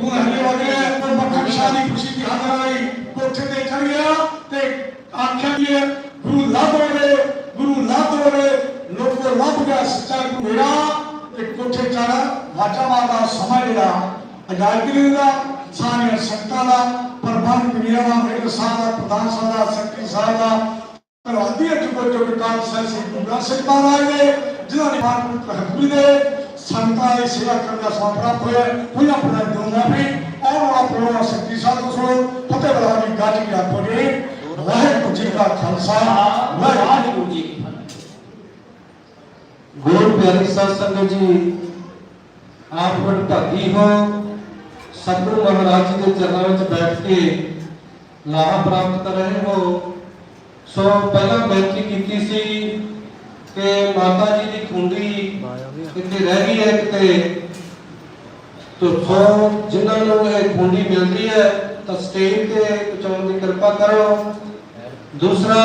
ਗੁਣ ਹਲੇ ਹੋ ਗਏ ਉਹ ਦੀ ਖੁਸ਼ੀ ਦੀ ਹਾਜ਼ਰ ਆਈ ਕੋਠੇ ਤੇ ਚੜ ਗਿਆ ਤੇ ਆਖਿਆ ਵੀ ਗੁਰੂ ਲੱਭ ਹੋਵੇ, ਗੁਰੂ ਲੱਭ ਹੋਵੇ, ਲੋਕੋ ਲੱਭ ਗਿਆ ਸੱਚਾ ਗੁਰੂ ਮੇਰਾ। ਤੇ ਕੋਠੇ ਚੜ ਵਾਚਾ ਮਾਰਦਾ, ਸਮਾਂ ਜਿਹੜਾ ਅਜਾਇਬੀ ਦਾ, ਸਾਰੀਆਂ ਸੰਗਤਾਂ ਦਾ, ਪ੍ਰਬੰਧ ਕਮੀਆਂ ਮੇਰੇ ਸਾਹਿਬ ਦਾ, ਪ੍ਰਧਾਨ ਸਾਹਿਬ ਦਾ, ਸੈਕਟਰੀ ਸਾਹਿਬ ਦਾ। ਕਰਵਾਦੀ ਚੁੱਕੋ ਚੁੱਕ ਕਾਲ ਸਾਹਿਬ ਸਿੰਘ ਗੁਰਦਾਸ ਸਿੰਘ ਮਹਾਰਾਜ ਨੇ ਜਿਨ੍ਹਾਂ ਨੇ ਮਾਨ ਹਕੂਮੀ ਦੇ ਸੰਤਾਂ ਦੀ ਸੇਵਾ ਕਰਨ ਦਾ ਸਮਾਂ ਪ੍ਰਾਪਤ ਹੋਇਆ ਕੋਈ ਆਪਣਾ ਦੂੰਗਾ ਵੀ ਆਉਣ ਵਾਲਾ ਪ੍ਰੋਗਰਾਮ ਸੈਕਟਰੀ ਸਾਹਿਬ ਤੋਂ ਸੁਣੋ ਫਤਿਹ ਬਲਾ ਦੀ ਗਾਜੀ ਦੀ ਆਪੋ ਜੀ ਵਾਹਿਗੁਰੂ ਜੀ ਕਾ ਖਾਲਸਾ ਵਾਹਿਗੁਰੂ ਵਾਹਿਗੁਰੂ ਜੀ ਕੀ ਫਤਿਹ ਗੁਰੂ ਪਿਆਰੀ ਸਾਧ ਸੰਗਤ ਜੀ ਆਪ ਬੜ ਭਾਗੀ ਹੋ ਸਤਿਗੁਰੂ ਮਹਾਰਾਜ ਜੀ ਦੇ ਚਰਨਾਂ ਵਿੱਚ ਬੈਠ ਕੇ ਲਾਭ ਪ੍ਰਾਪਤ ਕਰ ਰਹੇ ਹੋ ਸੋ ਪਹਿਲਾਂ ਬੇਨਤੀ ਕੀਤੀ ਸੀ ਕਿ ਮਾਤਾ ਜੀ ਦੀ ਖੁੰਡੀ ਕਿਤੇ ਰਹਿ ਗਈ ਹੈ ਕਿਤੇ। ਤੋ ਜਿਨ੍ਹਾਂ ਨੂੰ ਇਹ ਖੁੰਡੀ ਮਿਲਦੀ ਹੈ, ਤਾਂ ਸਟੇਜ ਤੇ ਪਹੁੰਚਾਉਣ ਦੀ ਕਿਰਪਾ ਕਰੋ। ਦੂਸਰਾ,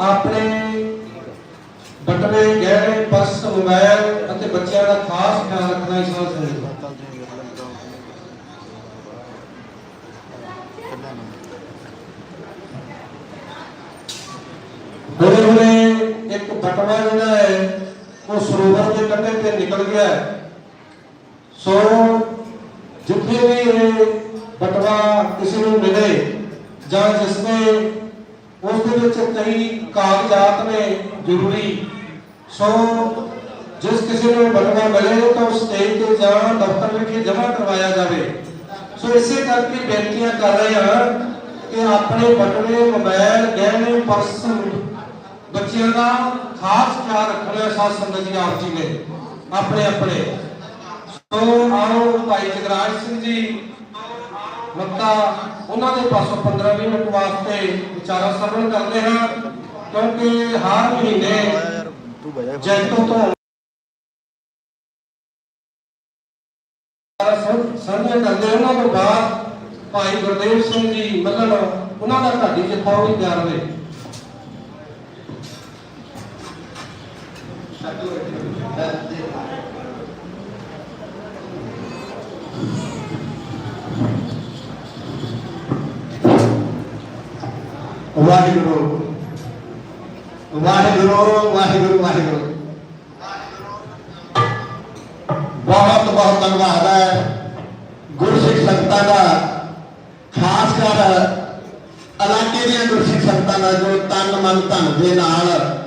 ਆਪਣੇ ਬਟਵੇ ਗਹਿਣੇ ਪਰਸ ਮੋਬਾਈਲ ਅਤੇ ਬੱਚਿਆਂ ਦਾ ਖਾਸ ਖਿਆਲ ਰੱਖਣਾ ਇਸ ਨਾਲ ਸੰਬੰਧਿਤ ਹੁਣੇ ਹੁਣੇ ਇੱਕ ਬਟਵਾ ਜਿਹੜਾ ਹੈ, ਉਹ ਸਰੋਵਰ ਦੇ ਕੰਢੇ ਤੇ ਨਿਕਲ ਗਿਆ ਹੈ। ਸੋ ਜਿੱਥੇ ਵੀ ਇਹ ਬਟਵਾ ਕਿਸੇ ਨੂੰ ਮਿਲੇ ਜਾਂ ਜਿਸ ਨੇ ਉਸ ਦੇ ਵਿੱਚ ਕਈ ਕਾਗਜ਼ਾਤ ਨੇ ਜ਼ਰੂਰੀ, ਸੋ ਜਿਸ ਕਿਸੇ ਨੂੰ ਬਟਵਾ ਮਿਲੇ ਤਾਂ ਉਸ ਸਟੇਜ ਤੇ ਜਾਂ ਦਫ਼ਤਰ ਵਿਖੇ ਜਮ੍ਹਾਂ ਕਰਵਾਇਆ ਜਾਵੇ ਸੋ ਇਸੇ ਕਰਕੇ ਬੇਨਤੀਆਂ ਕਰ ਰਹੇ ਹਾਂ ਕਿ ਆਪਣੇ ਬਟਵੇ ਮੋਬਾਈਲ ਗਹਿਣੇ, ਪਰਸ ਬੱਚਿਆਂ ਦਾ ਖਾਸ ਖਿਆਲ ਰੱਖਣਾ ਸਾਧ ਸੰਗਤ ਜੀ ਆਪ ਜੀ ਨੇ, ਆਪਣੇ ਆਪਣੇ। ਸੋ ਆਓ ਭਾਈ ਜਗਰਾਜ ਸਿੰਘ ਜੀ ਮੱਤਾ ਉਹਨਾਂ ਦੇ ਪਾਸੋਂ 15 20 ਮਿੰਟ ਵਾਸਤੇ ਵਿਚਾਰਾ ਸਰਵਣ ਕਰਦੇ ਹਾਂ, ਕਿਉਂਕਿ ਹਰ ਮਹੀਨੇ ਜੈਤੋ ਤੋਂ ਸਾਂਝਾ ਕਰਦੇ ਉਹਨਾਂ ਤੋਂ ਬਾਅਦ ਭਾਈ ਗੁਰਦੇਵ ਸਿੰਘ ਜੀ ਮੱਲਣ, ਉਹਨਾਂ ਦਾ ਢਾਡੀ ਜਿੱਥਾ ਉਹ ਵੀ ਤਿਆਰ ਹੋਏ ਵਾਹਿਗੁਰੂ ਵਾਹਿਗੁਰੂ ਵਾਹਿਗੁਰੂ ਵਾਹਿਗੁਰੂ ਬਹੁਤ ਬਹੁਤ ਧੰਨਵਾਦ ਹੈ ਗੁਰਸਿੱਖ ਸੰਗਤਾਂ ਦਾ ਖਾਸ ਕਰ ਇਲਾਕੇ ਦੀਆਂ ਗੁਰਸਿੱਖ ਸੰਗਤਾਂ ਦਾ ਜੋ ਤਨ ਮਨ ਧਨ ਦੇ ਨਾਲ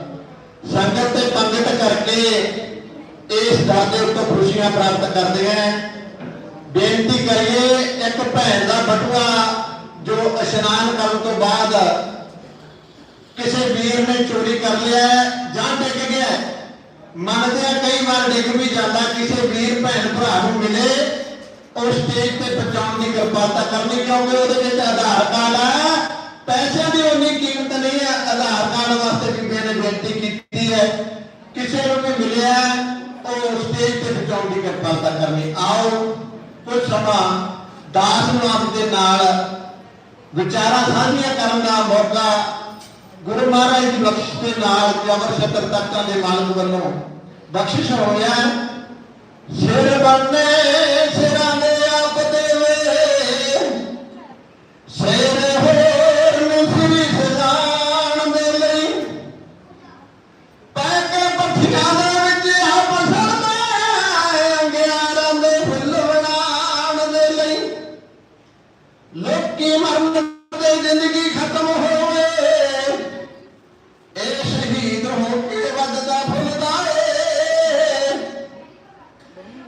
ਸੰਗਤ ਤੇ ਪੰਗਤ ਕਰਕੇ ਇਸ ਦਰ ਦੇ ਉੱਤੇ ਖੁਸ਼ੀਆਂ ਪ੍ਰਾਪਤ ਕਰਦੇ ਹੈ ਬੇਨਤੀ ਕਰੀਏ, ਇੱਕ ਭੈਣ ਦਾ ਬਟੂਆ ਜੋ ਇਸ਼ਨਾਨ ਕਰਨ ਤੋਂ ਬਾਅਦ ਕਿਸੇ ਵੀਰ ਨੇ ਚੋਰੀ ਕਰ ਲਿਆ, ਜਾਂ ਡਿੱਗ ਗਿਆ। ਮੰਨਦੇ ਆ ਕਈ ਵਾਰ ਡਿੱਗ ਵੀ ਜਾਂਦਾ, ਕਿਸੇ ਵੀਰ ਭੈਣ ਭਰਾ ਨੂੰ ਮਿਲੇ, ਉਹ ਸਟੇਜ ਤੇ ਪਹੁੰਚਾਉਣ ਦੀ ਕਿਰਪਾਲਤਾ ਕਰਨੀ ਕਿਉਂਕਿ ਉਹਦੇ ਵਿੱਚ ਆਧਾਰ ਕਾਰਡ ਹੈ ਪੈਸਿਆਂ ਦੀ ਉਨੀ ਕੀਮਤ ਨਹੀਂ ਹੈ, ਆਧਾਰ ਕਾਰਡ ਵਾਸਤੇ ਵੀ ਮੈंने ਬੇਨਤੀ ਕੀਤੀ ਹੈ। ਕਿਸੇ ਨੂੰ ਵੀ ਮਿਲਿਆ ਉਹ ਸਟੇਜ ਤੇ ਪਹੁੰਚਾਉਣ ਦੀ ਕਿਰਪਾਲਤਾ ਕਰਨੀ। ਆਓ ਕੁਝ ਸਮਾਂ ਦਾਸ ਨਾਮ ਦੇ ਨਾਲ ਵਿਚਾਰਾਂ ਸਾਂਝੀਆਂ ਕਰਨ ਦਾ ਮੌਕਾ ਗੁਰੂ ਮਹਾਰਾਜ ਦੀ ਬਖਸ਼ਿਸ਼ ਦੇ ਨਾਲ ਜਬਰ ਛਤਰ ਤਖਤਾਂ ਦੇ ਮਾਲਕ ਵੱਲੋਂ ਬਖਸ਼ਿਸ਼ ਹੋਇਆ ਸਿਰ ਬੰਨੇ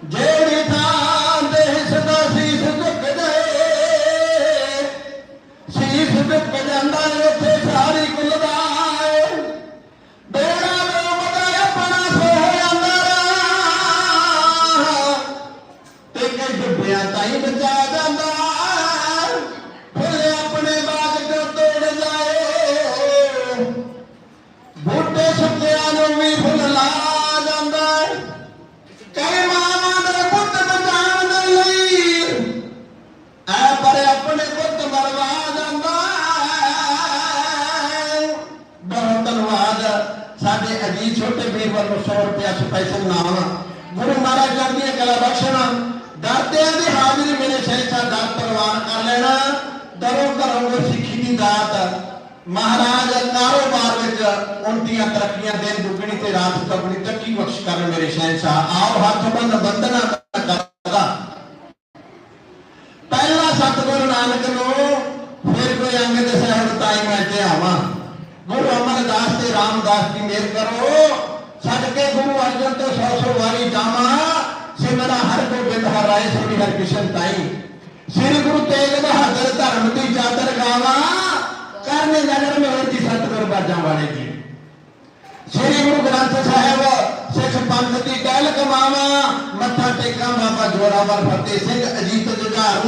ਜਿਹੜੀ ਉਨਤੀਆਂ ਤਰੱਕੀਆਂ ਦੇਣ ਦੁੱਗਣੀ ਤੇ ਰਾਤ ਚੌਗਣੀ ਤਰੱਕੀ ਬਖਸ਼ ਕਰਨ ਮੇਰੇ ਸ਼ਹਿਨशाह ਆਓ ਹੱਥ ਬੰਨ ਬੰਦਨਾ ਕਰਦਾ। ਪਹਿਲਾ ਸਤਿਗੁਰੂ ਨਾਨਕ ਨੂੰ ਫਿਰ ਕੋਈ ਅੰਗਦ ਸਾਹਿਬ ਤਾਈ ਮੈਂ ਤੇ ਆਵਾਂ। ਗੁਰੂ ਅਮਰਦਾਸ ਤੇ ਰਾਮਦਾਸ ਦੀ ਮਿਹਰ ਕਰੋ। ਛੱਡ ਕੇ ਗੁਰੂ ਅਰਜਨ ਤੋਂ ਸੌ ਸੌ ਵਾਰੀ ਜਾਵਾਂ। ਸਿਮਰਾ ਹਰ ਗੋਬਿੰਦ, ਹਰ ਰਾਏ, ਸ੍ਰੀ ਹਰਿਕ੍ਰਿਸ਼ਨ ਤਾਈ। ਸ੍ਰੀ ਗੁਰੂ ਤੇਗ ਬਹਾਦਰ ਧਰਮ ਦੀ ਚਾਦਰ ਗਾਵਾਂ। ਕਰਨੇ ਨਗਰ ਮੇ ਹੋਤੀ ਸਤਿਗੁਰ ਬਾਜਾਂ ਵਾਲੇ ਜੀ। ਸ੍ਰੀ ਗੁਰੂ ਗ੍ਰੰਥ ਸਾਹਿਬ, ਸਿੱਖ ਪੰਥ ਦੀ ਟਹਿਲ ਕਮਾਵਾ, ਮੱਥਾ ਟੇਕਾਂ ਬਾਬਾ ਜੋਰਾਵਰ ਫਤਿਹ ਸਿੰਘ ਅਜੀਤ ਜੁਝਾਰ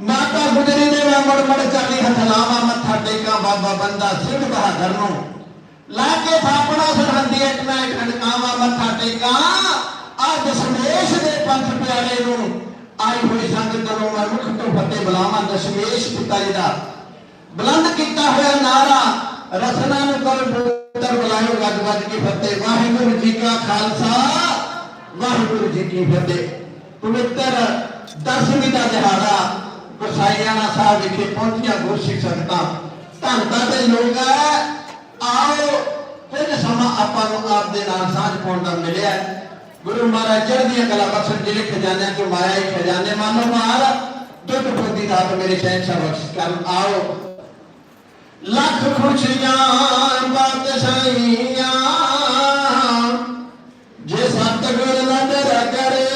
ਮਾਤਾ ਗੁਜਰੀ ਦੇ ਮੈਂ ਮੜ ਮੜ ਚੱਲੀ ਹੱਥ ਲਾਵਾ, ਮੱਥਾ ਟੇਕਾਂ ਬਾਬਾ ਬੰਦਾ ਸਿੰਘ ਬਹਾਦਰ ਨੂੰ। ਲਾ ਕੇ ਥਾਪਣਾ ਸਰਹੰਦੀ ਇੱਕ ਨਾ ਇੱਕ ਖੜਕਾਵਾ ਮੱਥਾ ਟੇਕਾਂ। ਅੱਜ ਸੰਦੇਸ਼ ਦੇ ਪੰਥ ਪਿਆਰੇ ਨੂੰ ਆਈ ਹੋਈ ਸੰਗਤ ਨੂੰ ਮੈਂ ਮੁਖ ਤੋਂ ਫਤਿਹ ਬੁਲਾਵਾਂ, ਦਸ਼ਮੇਸ਼ ਪਿਤਾ ਜੀ ਦਾ। ਬੁਲੰਦ ਕੀਤਾ ਹੋਇਆ ਨਾਰਾ ਰਸਨਾ ਨੂੰ ਕਰ ਪੁੱਤਰ ਬੁਲਾਇਓ ਗੱਜ ਗੱਜ ਕੇ ਫਤਿਹ ਵਾਹਿਗੁਰੂ ਜੀ ਕਾ ਖਾਲਸਾ, ਵਾਹਿਗੁਰੂ ਜੀ ਕੀ ਫਤਿਹ ਪਵਿੱਤਰ ਦਸਵੀਂ ਦਾ ਦਿਹਾੜਾ ਗੁਸਾਈਆਣਾ ਸਾਹਿਬ ਵਿਖੇ ਪਹੁੰਚੀਆਂ ਗੁਰਸਿੱਖ ਸੰਗਤਾਂ। ਧੰਨਤਾ ਦੇ ਲੋਕ ਆਓ ਕੁਝ ਸਮਾਂ ਆਪਾਂ ਨੂੰ ਆਪ ਦੇ ਨਾਲ ਸਾਂਝ ਪਾਉਣ ਦਾ ਮਿਲਿਆ ਗੁਰੂ ਮਹਾਰਾਜ ਚੜ੍ਹਦੀਆਂ ਕਲਾ ਬਖਸ਼ਣ ਜਿਹੜੇ ਖਜ਼ਾਨਿਆਂ ਚੋਂ ਮਾਇਆ ਹੀ ਖਜ਼ਾਨੇ। ਮਾਨੋ ਮਾਰ ਦੁੱਧ ਬੁੱਧੀ ਦਾਤ ਮੇਰੇ ਸ਼ਹਿਨशाह ਬਖਸ਼ ਕਰ ਆਓ ਲੱਖ ਖੁਸ਼ੀਆਂ ਬਾਦਸ਼ਾਹੀਆਂ ਜੇ ਸਤਿਗੁਰ ਨਦਰ ਕਰੇ,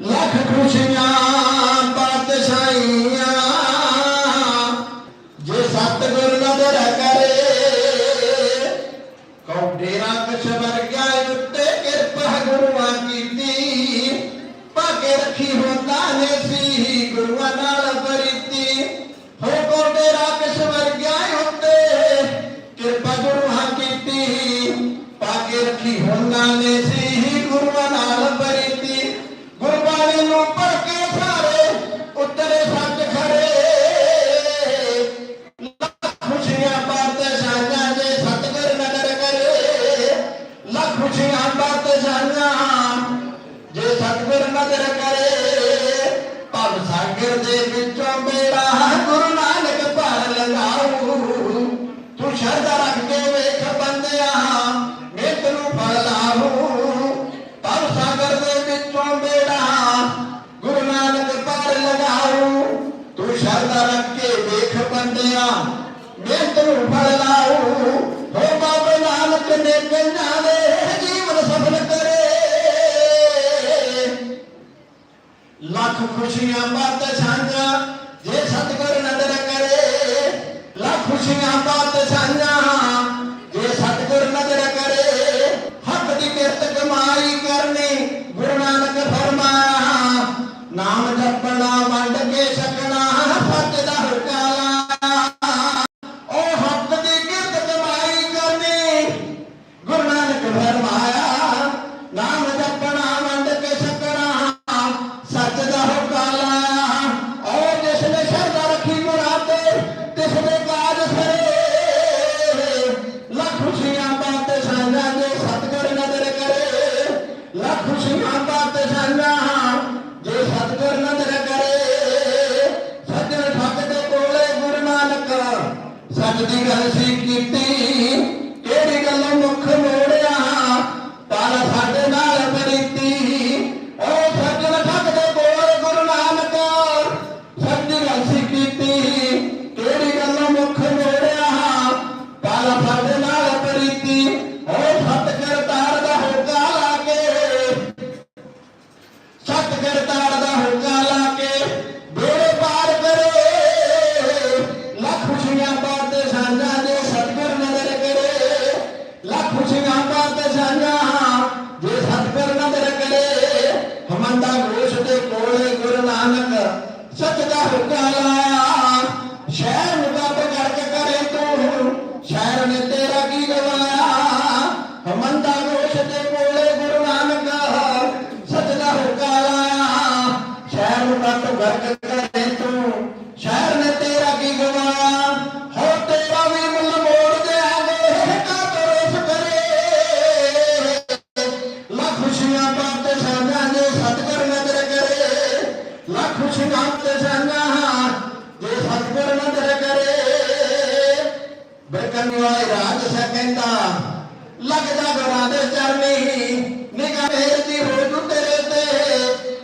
ਲੱਖ ਖੁਸ਼ੀਆਂ ਬਾਦਸ਼ਾਹੀਆਂ ਜੇ ਸਤਿਗੁਰ ਨਦਰ ਕਰੇ ਕਉ ਡੇਰਾ ਕਛ ਵਰਗਿਆ ਖੁਸ਼ੀਆਂ ਬਾਤ ਸਾਂਝਾ ਜੇ ਸਤਿਗੁਰ ਨਗਰ ਕਰੇ, ਭਵ ਸਾਗਰ ਦੇ ਵਿੱਚੋਂ ਮੇਰਾ ਗੁਰੂ ਨਾਨਕ ਭਰ ਲੰਘਾਊ। ਤੂੰ ਸ਼ਰਧਾ ਰੱਖ ਕੇ ਵੇਖ ਬੰਦਿਆ ਮਿਹਨਤ ਨੂੰ ਫਲ ਲਾਹੂ ਭਵ ਸਾਗਰ ਦੇ ਵਿੱਚੋਂ ਮੇਰਾ ਗੁਰੂ ਨਾਨਕ ਭਰ ਲੰਘਾਊ। ਤੂੰ ਸ਼ਰਧਾ ਰੱਖ ਕੇ ਵੇਖ ਬੰਦਿਆ ਮਿਹਨਤ ਨੂੰ ਫਲ ਲਾਉ ਸੱਚ ਦੀ ਗੱਲ ਸੀ ਕੀਤੀ ਕਿਹੜੀ ਗੱਲੋਂ ਮੁੱਖ ਮੋੜਿਆ ਤਨ ਤਤ ਵਰਗ ਕਰੇ ਤੂੰ। ਸ਼ਹਿਰ ਨੇ ਤੇਰਾ ਕੀ ਗਵਾਇਆ ਹੋ ਤੇਰਾ ਵੀ ਮੁੱਲ ਮੋੜ ਦੇਾਂਗੇ ਕਾ ਤਰਸ ਕਰੇ। ਲੱਖ ਖੁਸ਼ੀਆਂ ਬਾਤ ਤੇ ਸਾਨਾਂ ਦੇ ਸਤਿਗੁਰ ਨਦਰ ਕਰੇ। ਲੱਖ ਖੁਸ਼ੀਆਂ ਤੇ ਸਾਨਾਂ ਦੇ ਸਤਿਗੁਰ ਨਦਰ ਕਰੇ। ਬਰਕਨ ਵਾਲੇ ਰਾਜ ਸਕੈਂਦਾ ਲੱਗਦਾ ਗੁਰਾਂ ਦੇ ਚਰਨੀ। ਨਿਗਾਹ ਮੇਰੀ ਹੋ ਤੇਰੇ ਤੇ।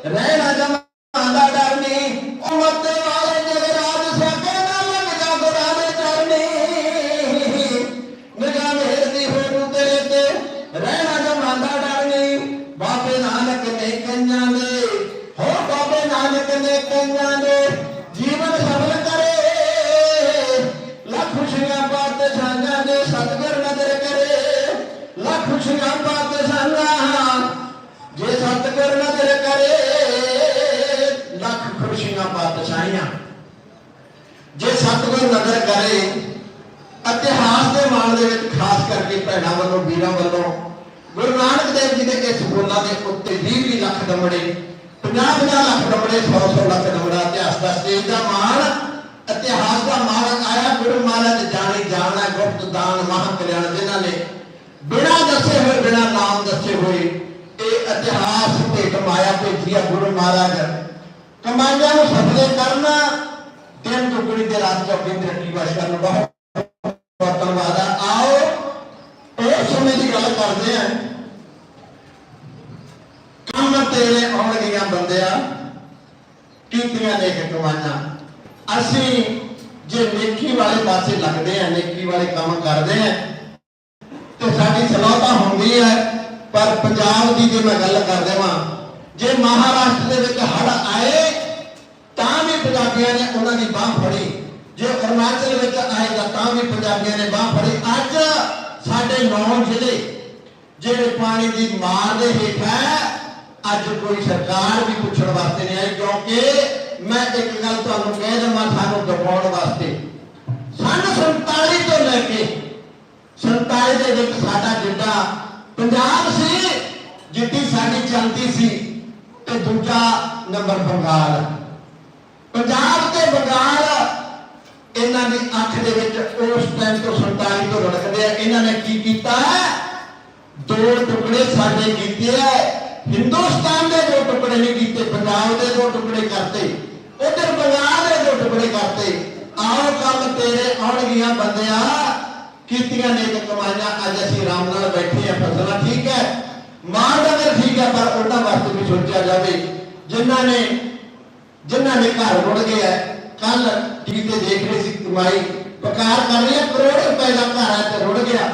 ਰਹਿਣ ਖੁਸ਼ੀਆਂ ਬਾਤ ਜੇ ਸਤਿਗੁਰ ਨਜ਼ਰ ਕਰੇ, ਇਤਿਹਾਸ ਦੇ ਮਾਣ ਦੇ ਵਿੱਚ ਖਾਸ ਕਰਕੇ ਭੈਣਾਂ ਵੱਲੋਂ, ਵੀਰਾਂ ਵੱਲੋਂ, ਗੁਰੂ ਨਾਨਕ ਦੇਵ ਜੀ ਦੇ ਇਸ ਬੋਲਾਂ ਦੇ ਉੱਤੇ 20 20 ਲੱਖ ਦਮੜੇ 50 50 ਲੱਖ ਦਮੜੇ 100 100 ਲੱਖ ਦਮੜਾ ਇਤਿਹਾਸ ਦਾ ਸਟੇਜ ਦਾ ਮਾਣ, ਇਤਿਹਾਸ ਦਾ ਮਾਣ ਆਇਆ ਗੁਰੂ ਮਹਾਰਾਜ ਜਾਣੀ ਜਾਣਾ, ਗੁਪਤ ਦਾਨ ਮਹਾਂ ਕਲਿਆਣ ਜਿਨ੍ਹਾਂ ਨੇ ਬਿਨਾਂ ਦੱਸੇ ਹੋਏ, ਬਿਨਾਂ ਨਾਮ ਦੱਸੇ ਹੋਏ, ਇਹ ਇਤਿਹਾਸ ਭੇਟ ਮਾਇਆ ਭੇਜੀ ਗੁਰੂ ਮਹਾਰਾਜ ਕਮਾਈਆਂ ਨੂੰ ਸਫਲੇ ਕਰਨਾ ਦਿਨ ਦੁਗਣੀ ਦੇ ਰਾਤ ਚੌਕੀ ਤੇ ਬਹੁਤ ਬਹੁਤ ਧੰਨਵਾਦ ਆ। ਆਓ ਉਹ ਸਮੇਂ ਦੀ ਗੱਲ ਕਰਦੇ ਆਂ। ਕੰਮ ਤੇਰੇ ਆਉਣਗੀਆਂ ਬੰਦਿਆ, ਕੀਤੀਆਂ ਨੇ ਕਮਾਈਆਂ ਅਸੀਂ ਜੇ ਨੇਕੀ ਵਾਲੇ ਪਾਸੇ ਲੱਗਦੇ ਆਂ, ਨੇਕੀ ਵਾਲੇ ਕੰਮ ਕਰਦੇ ਆਂ, ਤੇ ਸਾਡੀ ਸਲਾਹ ਤਾਂ ਹੁੰਦੀ ਹੈ ਪਰ ਪੰਜਾਬ ਦੀ ਜੇ ਮੈਂ ਗੱਲ ਕਰ ਦੇਵਾਂ, ਜੇ ਮਹਾਰਾਸ਼ਟਰ ਦੇ ਵਿੱਚ ਹੜ ਆਏ, ਤਾਂ ਵੀ ਪੰਜਾਬੀਆਂ ਨੇ ਉਹਨਾਂ ਦੀ ਬਾਹ ਫੜੀ। ਜੇ ਅਰੁਣਾਚਲ ਵਿੱਚ ਆਏਗਾ ਤਾਂ ਵੀ ਪੰਜਾਬੀਆਂ ਨੇ ਬਾਹ ਫੜੀ। ਅੱਜ ਸਾਡੇ ਨੌ ਜ਼ਿਲ੍ਹੇ ਜਿਹੜੇ ਪਾਣੀ ਦੀ ਮਾਰ ਦੇ ਹੇਠ ਹੈ, ਅੱਜ ਕੋਈ ਸਰਕਾਰ ਵੀ ਪੁੱਛਣ ਵਾਸਤੇ ਨਹੀਂ ਆਈ, ਕਿਉਂਕਿ ਮੈਂ ਇੱਕ ਗੱਲ ਤੁਹਾਨੂੰ ਕਹਿ ਦਵਾਂ ਸਾਨੂੰ ਦਬਾਉਣ ਵਾਸਤੇ। ਸੰਨ 47 ਤੋਂ ਲੈ ਕੇ 47 ਦੇ ਵਿੱਚ ਸਾਡਾ ਜਿੱਡਾ ਪੰਜਾਬ ਸੀ, ਜਿੱਡੀ ਸਾਡੀ ਚਲਦੀ ਸੀ, ਤੇ ਦੂਜਾ ਨੰਬਰ ਬੰਗਾਲ। ਪੰਜਾਬ ਤੇ ਬੰਗਾਲ ਇਹਨਾਂ ਦੀ ਅੱਖ ਦੇ ਵਿੱਚ ਉਸ ਟਾਈਮ ਤੋਂ 47 ਤੋਂ ਰੜਕਦੇ ਆ। ਇਹਨਾਂ ਨੇ ਕੀ ਕੀਤਾ ਦੋ ਟੁਕੜੇ ਸਾਡੇ ਕੀਤੇ ਐ ਹਿੰਦੁਸਤਾਨ ਦੇ ਦੋ ਟੁਕੜੇ ਨਹੀਂ ਕੀਤੇ, ਪੰਜਾਬ ਦੇ ਦੋ ਟੁਕੜੇ ਕਰਤੇ। ਉਧਰ ਬੰਗਾਲ ਦੇ ਦੋ ਟੁਕੜੇ ਕਰਤੇ। ਆਓ ਕੰਮ ਤੇਰੇ ਆਉਣਗੀਆਂ ਬੰਦਿਆਂ ਕੀਤੀਆਂ ਨੇ ਇੱਕ ਕਮਾਈਆਂ। ਅੱਜ ਅਸੀਂ ਆਰਾਮ ਨਾਲ ਬੈਠੇ ਆ, ਫਸਲਾਂ ਠੀਕ ਹੈ। ਮਾਰ ਡੰਗਰ ਠੀਕ ਹੈ, ਪਰ ਉਹਨਾਂ ਵਾਸਤੇ ਵੀ ਸੋਚਿਆ ਜਾਵੇ। ਜਿਨ੍ਹਾਂ ਨੇ ਜਿਨ੍ਹਾਂ ਨੇ ਘਰ ਰੁੜ ਗਿਆ ਕੱਲ ਟੀਵੀ ਤੇ ਦੇਖ ਰਹੇ ਸੀ ਕਮਾਈ ਪਕਾਰ ਕਰ ਰਹੀ ਹੈ ਕਰੋੜ ਰੁਪਏ ਦਾ ਘਰ ਹੈ ਤੇ ਰੁੜ ਗਿਆ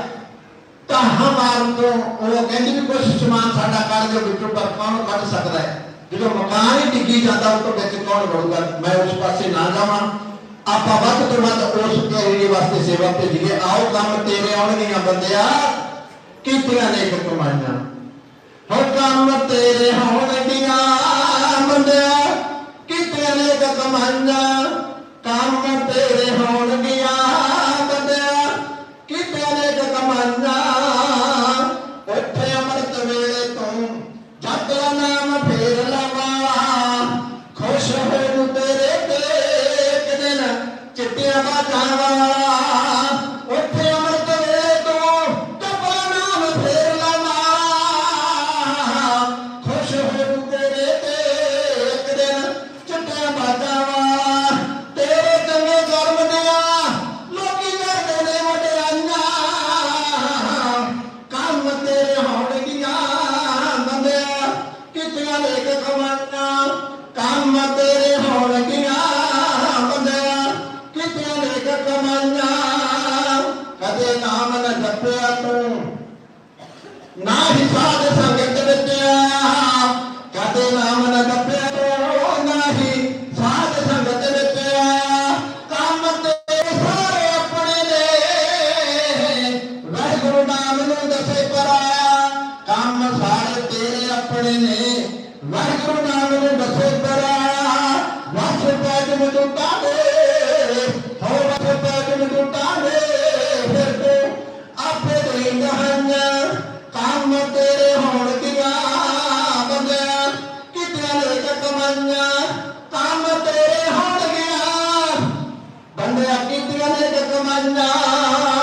ਤਾਂ ਹਮਾਰ ਤੋਂ ਉਹ ਕਹਿੰਦੀ ਵੀ ਕੁਝ ਸਮਾਨ ਸਾਡਾ ਕੱਢ ਦਿਓ ਵਿੱਚੋਂ ਪਰ ਕੌਣ ਕੱਢ ਸਕਦਾ ਹੈ ਜਦੋਂ ਮਕਾਨ ਹੀ ਡਿੱਗੀ ਜਾਂਦਾ ਉਹ ਤੋਂ ਵਿੱਚ ਕੌਣ ਵੜੂਗਾ ਮੈਂ ਉਸ ਪਾਸੇ ਨਾ ਜਾਵਾਂ ਆਪਾਂ ਵੱਧ ਤੋਂ ਵੱਧ ਉਸ ਏਰੀਏ ਵਾਸਤੇ ਸੇਵਾ ਭੇਜੀਏ ਆਓ ਕੰਮ ਤੇਰੇ ਆਉਣਗੀਆਂ ਬੰਦਿਆ ਕੀਤੀਆਂ ਨੇ ਇੱਕ ਕਮਾਈਆਂ ਹੋ ਕੰਮ ਤੇਰੇ ਹੋਣਗੀਆਂ ਬੰਦਿਆ ਕੀਤੀਆਂ ਨੇ ਇੱਕ ਕਮਾਈਆਂ ਕੰਮ ਤੇਰੇ ਹੋਣਗੀਆਂ ਬੰਦਿਆ ਕੀਤੀਆਂ ਨੇ ਇੱਕ ਕੰਮ ਸਾਰੇ ਤੇਰੇ ਆਪਣੇ ਨੇ। ਵਾਹਿਗੁਰੂ ਨਾਮ ਨੂੰ ਦਸੇ ਪਰਾਇਆ ਵਸ ਪੈਜ ਮਜੂਟਾ ਦੇ ਹੋ ਵਸ ਪੈਜ ਮਜੂਟਾ ਦੇ ਫਿਰ ਤੂੰ ਆਪੇ ਦੇ ਗਹਨ ਕੰਮ ਤੇਰੇ ਹੋਣਗੀਆਂ ਬੰਦਿਆ ਕਿਤਿਆਂ ਲੈ ਕੇ ਕਮਾਈਆਂ। ਕੰਮ ਤੇਰੇ ਹੋਣਗੀਆਂ ਬੰਦਿਆ ਕੀਤੀਆਂ ਨੇ ਕਮਾਈਆਂ।